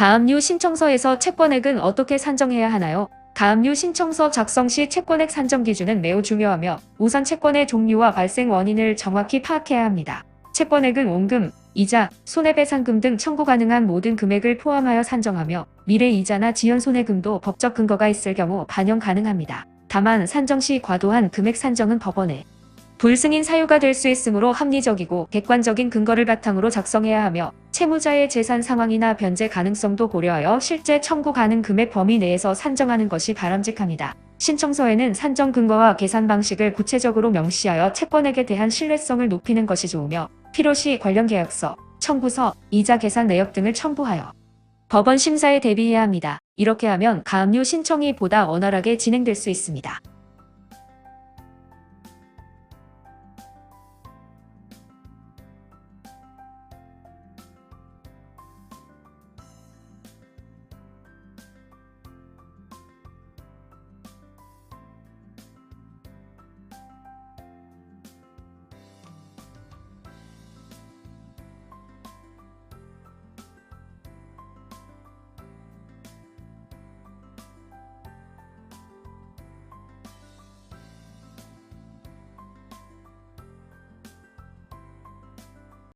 가압류 신청서에서 채권액은 어떻게 산정해야 하나요? 가압류 신청서 작성 시 채권액 산정 기준은 매우 중요하며 우선 채권의 종류와 발생 원인을 정확히 파악해야 합니다. 채권액은 원금, 이자, 손해배상금 등 청구 가능한 모든 금액을 포함하여 산정하며 미래 이자나 지연 손해금도 법적 근거가 있을 경우 반영 가능합니다. 다만 산정 시 과도한 금액 산정은 법원에 불승인 사유가 될 수 있으므로 합리적이고 객관적인 근거를 바탕으로 작성해야 하며 채무자의 재산 상황이나 변제 가능성도 고려하여 실제 청구 가능 금액 범위 내에서 산정하는 것이 바람직합니다. 신청서에는 산정 근거와 계산 방식을 구체적으로 명시하여 채권액에 대한 신뢰성을 높이는 것이 좋으며 필요시 관련 계약서, 청구서, 이자 계산 내역 등을 첨부하여 법원 심사에 대비해야 합니다. 이렇게 하면 가압류 신청이 보다 원활하게 진행될 수 있습니다.